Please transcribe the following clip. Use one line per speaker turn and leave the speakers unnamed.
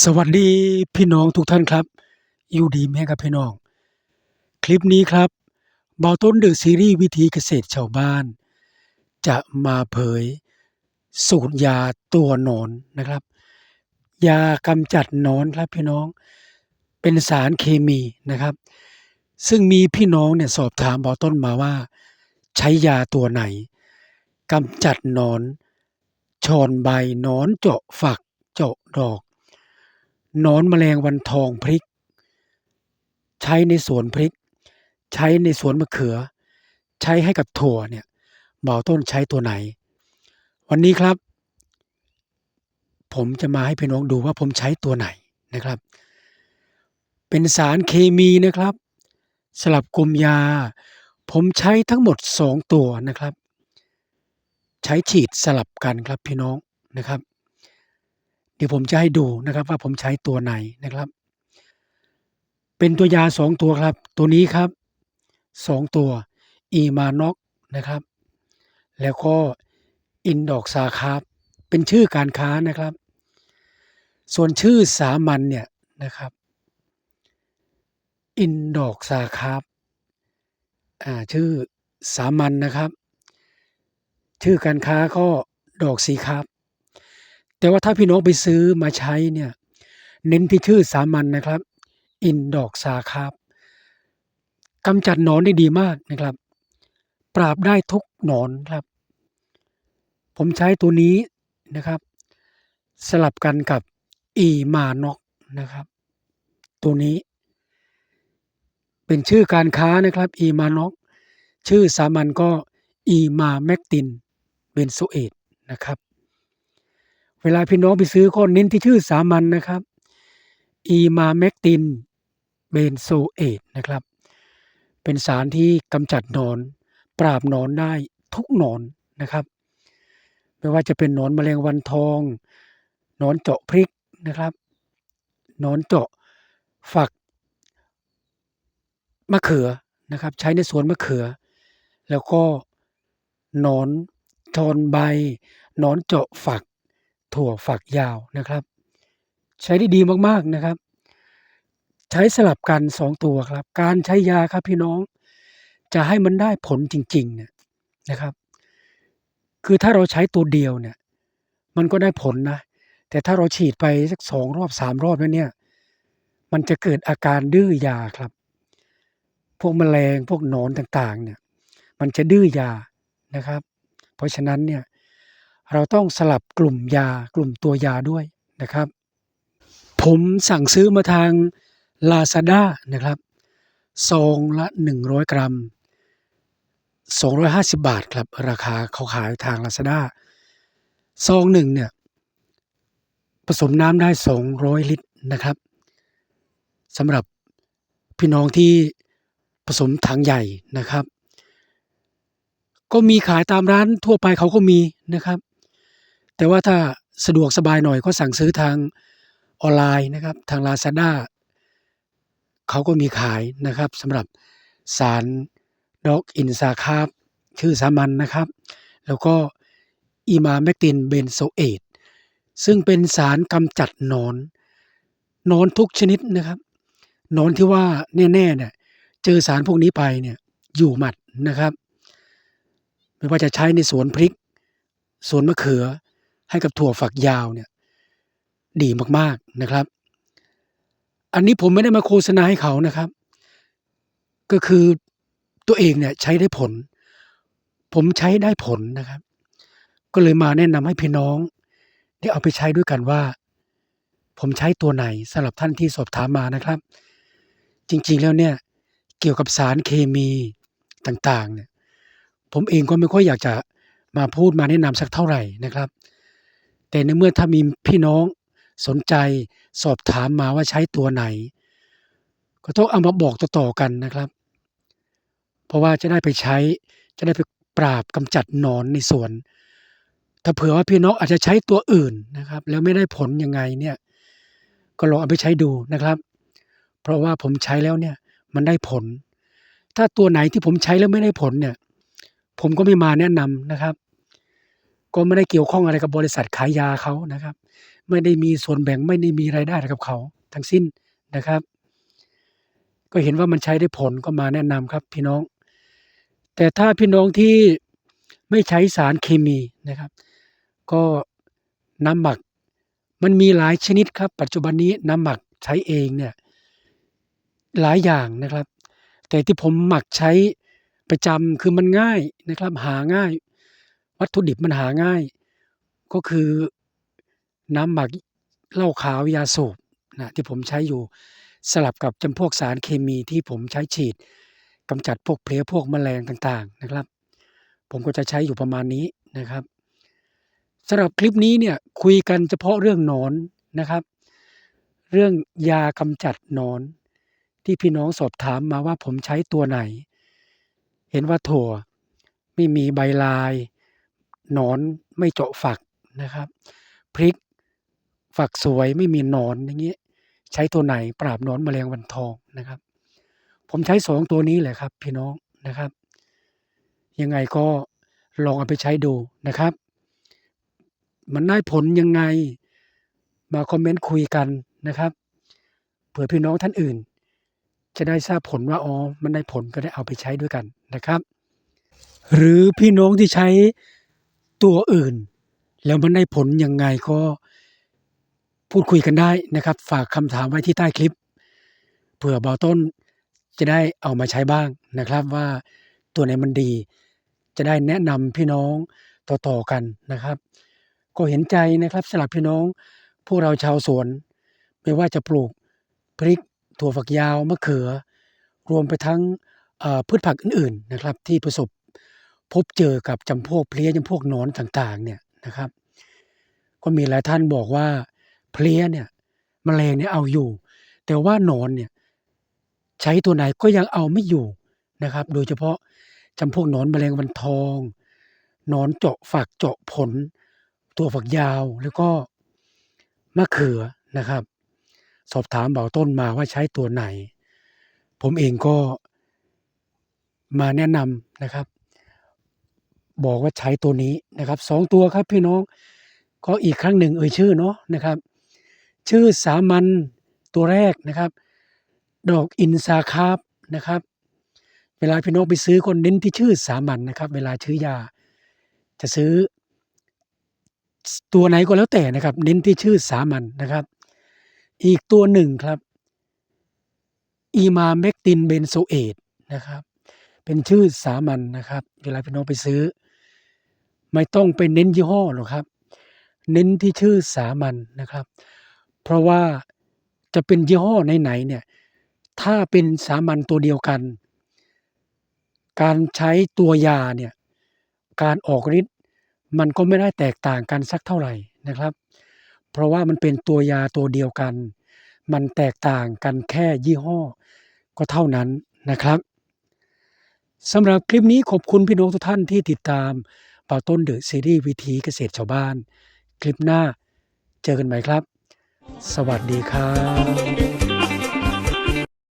สวัสดีพี่น้องทุกท่านครับ อยู่ดีไหมครับพี่น้อง คลิปนี้ครับเบาต้นเดอซีรีส์วิธีเกษตรชาวบ้าน จะมาเผย สูตรยาตัวหนอนนะครับ ยากำจัดหนอนครับพี่น้อง เป็นสารเคมีนะครับ ซึ่งมีพี่น้องเนี่ยสอบถามเบาต้นมาว่า ใช้ยาตัวไหนกำจัดหนอนชอนใบหนอนเจาะฝักเจาะดอก นอนแมลงวันทองพริก ใช้ในสวนพริก ใช้ในสวนมะเขือ ใช้ให้กับถั่วเนี่ยเบาต้นใช้ตัวไหน วันนี้ครับ ผมจะมาให้พี่น้องดูว่าผมใช้ตัวไหนนะครับ เป็นสารเคมีนะครับ สลับกลุ่มยา ผมใช้ทั้งหมด 2 ตัวนะครับ ใช้ฉีดสลับกันครับพี่น้องนะครับ ดี๋ยวผมจะให้ดูนะครับว่าผมใช้ตัวไหนนะครับ เป็นตัวยา2ตัวครับ ตัวนี้ครับ2ตัว Emanok นะครับ แล้วก็ Indoxacarb เป็นชื่อการค้านะครับ ส่วนชื่อสามัญเนี่ยนะครับ Indoxacarb อ่าชื่อสามัญนะครับ ชื่อการค้าก็ดอกสีครับ แต่ว่าถ้าพี่น้องไปซื้อมาใช้เนี่ยเน้นที่ชื่อสามัญนะครับ Indoxacarb กำจัดหนอนได้ดีมากนะครับ ปราบได้ทุกหนอนครับ ผมใช้ตัวนี้นะครับ สลับกันกับ Emanok นะครับ ตัวนี้ เป็นชื่อการค้านะครับ Emanok ชื่อสามัญก็ Emamectin Benzoate นะครับ เวลาพี่น้องไปซื้อก็เน้นที่ชื่อสามัญนะครับ Emamectin Benzoate นะครับ เป็นสารที่กำจัดนอน ปราบนอนได้ทุกนอนนะครับ ไม่ว่าจะเป็นนอนแมลงวันทองนอนเจาะพริกนะครับนอนเจาะฝักมะเขือนะครับ ใช้ในสวนมะเขือ แล้วก็นอนชอนใบนอนเจาะฝัก ถั่วฝักยาวนะครับ ใช้ได้ดีมากๆนะครับ ใช้สลับกัน 2 ตัวครับ การใช้ยาครับพี่น้อง จะให้มันได้ผลจริงๆเนี่ยนะครับ คือถ้าเราใช้ตัวเดียวเนี่ย มันก็ได้ผลนะ แต่ถ้าเราฉีดไปสัก2รอบ3รอบแล้วเนี่ย มันจะเกิดอาการดื้อยาครับ พวกแมลงพวกหนอนต่างๆ เนี่ย มันจะดื้อยานะครับ เพราะฉะนั้นเนี่ย เราต้องสลับกลุ่มยากลุ่มตัวยาด้วยนะครับ ผมสั่งซื้อมาทาง Lazada นะครับซองละ 100 กรัม 250 บาทครับ ราคาเขาขายทาง Lazada ซองหนึ่งเนี่ย ผสมน้ำได้ 200 ลิตรนะครับสำหรับพี่น้องที่ผสมถังใหญ่นะครับ ก็มีขายตามร้านทั่วไปเขาก็มีนะครับ แต่ว่าถ้าสะดวกสบายหน่อยก็สั่งซื้อทางออนไลน์นะครับ ทาง Lazada เขาก็มีขายนะครับสำหรับสาร Dog Insacarb ชื่อสามัญนะครับ แล้วก็ Emamectin Benzoate ซึ่งเป็นสารกำจัดนอน นอนทุกชนิดนะครับ นอนที่ว่าแน่ๆเนี่ยเจอสารพวกนี้ไปเนี่ยอยู่หมัดนะครับ ไม่ว่าจะใช้ในสวนพริก สวนมะเขือ ให้กับถั่วฝักยาวเนี่ยดีมากๆนะครับ อันนี้ผมไม่ได้มาโฆษณาให้เขานะครับ ก็คือตัวเองเนี่ยใช้ได้ผล ผมใช้ได้ผลนะครับ ก็เลยมาแนะนำให้พี่น้องได้เอาไปใช้ด้วยกันว่า ผมใช้ตัวไหนสำหรับท่านที่สอบถามมานะครับ จริงๆแล้วเนี่ยเกี่ยวกับสารเคมีต่างๆเนี่ยผมเองก็ไม่ค่อยอยากจะมาพูดมาแนะนำสักเท่าไหร่นะครับ แต่ในเมื่อถ้ามีพี่น้องสนใจสอบถามมาว่าใช้ตัวไหน ก็ต้องเอามาบอกต่อๆกันนะครับ เพราะว่าจะได้ไปใช้จะได้ไปปราบกำจัดหนอนในสวน ถ้าเผื่อว่าพี่น้องอาจจะใช้ตัวอื่นนะครับ แล้วไม่ได้ผลยังไงเนี่ยก็ลองเอาไปใช้ดูนะครับ เพราะว่าผมใช้แล้วเนี่ยมันได้ผล ถ้าตัวไหนที่ผมใช้แล้วไม่ได้ผลเนี่ย ผมก็ไม่มาแนะนำนะครับ ก็ไม่ได้เกี่ยวข้องอะไรกับบริษัทขายยาเขานะครับ ไม่ได้มีส่วนแบ่งไม่ได้มีรายได้อะไรกับเขาทั้งสิ้นนะครับ ก็เห็นว่ามันใช้ได้ผลก็มาแนะนำครับพี่น้อง แต่ถ้าพี่น้องที่ไม่ใช้สารเคมีนะครับ ก็น้ำหมักมันมีหลายชนิดครับ ปัจจุบันนี้น้ำหมักใช้เองเนี่ยหลายอย่างนะครับ แต่ที่ผมหมักใช้ประจำคือมันง่ายนะครับ หาง่าย วัตถุดิบมันหาง่าย ก็คือน้ำหมักเหล้าขาวยาสูบนะที่ผมใช้อยู่สลับกับจำพวกสารเคมีที่ผมใช้ฉีดกำจัดพวกเพลี้ยพวกแมลงต่างๆนะครับ ผมก็จะใช้อยู่ประมาณนี้นะครับสำหรับคลิปนี้เนี่ยคุยกันเฉพาะเรื่องนอนนะครับ เรื่องยากำจัดนอน ที่พี่น้องสอบถามมาว่าผมใช้ตัวไหน เห็นว่าถั่วไม่มีใบลาย หนอนไม่เจาะฝักนะครับ พริกฝักสวยไม่มีหนอนอย่างนี้ใช้ตัวไหนปราบหนอนแมลงวันทองนะครับ ผมใช้สองตัวนี้แหละครับ พี่น้องนะครับ ยังไงก็ลองเอาไปใช้ดูนะครับ มันได้ผลยังไงมาคอมเมนต์คุยกันนะครับเผื่อพี่น้องท่านอื่น จะได้ทราบผลว่าอ๋อมันได้ผลก็ได้เอาไปใช้ด้วยกันนะครับ หรือพี่น้องที่ใช้ ตัวอื่น แล้วมันได้ผลยังไงก็พูดคุยกันได้นะครับ ฝากคำถามไว้ที่ใต้คลิป เผื่อเบาต้นจะได้เอามาใช้บ้างนะครับว่าตัวไหนมันดี จะได้แนะนำพี่น้องต่อๆกันนะครับ ก็เห็นใจนะครับสำหรับพี่น้องพวกเราชาวสวน ไม่ว่าจะปลูกพริกถั่วฝักยาวมะเขือ รวมไปทั้งพืชผักอื่นๆนะครับ ที่ประสบ พบเจอกับจำพวกเพลี้ยจำพวกนอนต่างๆเนี่ยนะครับ ก็มีหลายท่านบอกว่าเพลี้ยเนี่ยแมลงเนี่ยเอาอยู่ แต่ว่านอนเนี่ยใช้ตัวไหนก็ยังเอาไม่อยู่นะครับ โดยเฉพาะจำพวกนอนแมลงวันทองนอนเจาะฝักเจาะผล ตัวฝักยาวแล้วก็มะเขือนะครับ สอบถามเบาต้นมาว่าใช้ตัวไหน ผมเองก็มาแนะนำนะครับ บอกว่าใช้ตัวนี้นะครับสองตัวครับพี่น้องก็อีกครั้งหนึ่งเอ่ยชื่อเนาะนะครับ ชื่อสามัญตัวแรกนะครับ ดอกอินซาคาบนะครับ เวลาพี่น้องไปซื้อคนเน้นที่ชื่อสามัญนะครับ เวลาซื้อยา จะซื้อ ตัวไหนก็แล้วแต่นะครับ เน้นที่ชื่อสามัญนะครับ อีกตัวหนึ่งครับอีมาเมกตินเบนโซเอตนะครับ เป็นชื่อสามัญนะครับ เวลาพี่น้องไปซื้อ ไม่ต้องไปเน้นยี่ห้อหรอกครับ เน้นที่ชื่อสามัญนะครับ เพราะว่าจะเป็นยี่ห้อไหนๆเนี่ยถ้าเป็นสามัญตัวเดียวกัน การใช้ตัวยาเนี่ยการออกฤทธิ์มันก็ไม่ได้แตกต่างกันสักเท่าไหร่นะครับ เพราะว่ามันเป็นตัวยาตัวเดียวกัน มันแตกต่างกันแค่ยี่ห้อก็เท่านั้นนะครับสำหรับคลิปนี้ขอบคุณพี่น้องทุกท่านที่ติดตาม เป่าต้นเดอะซีรีส์วิธีเกษตรชาวบ้าน คลิปหน้าเจอกันใหม่ครับ สวัสดีครับ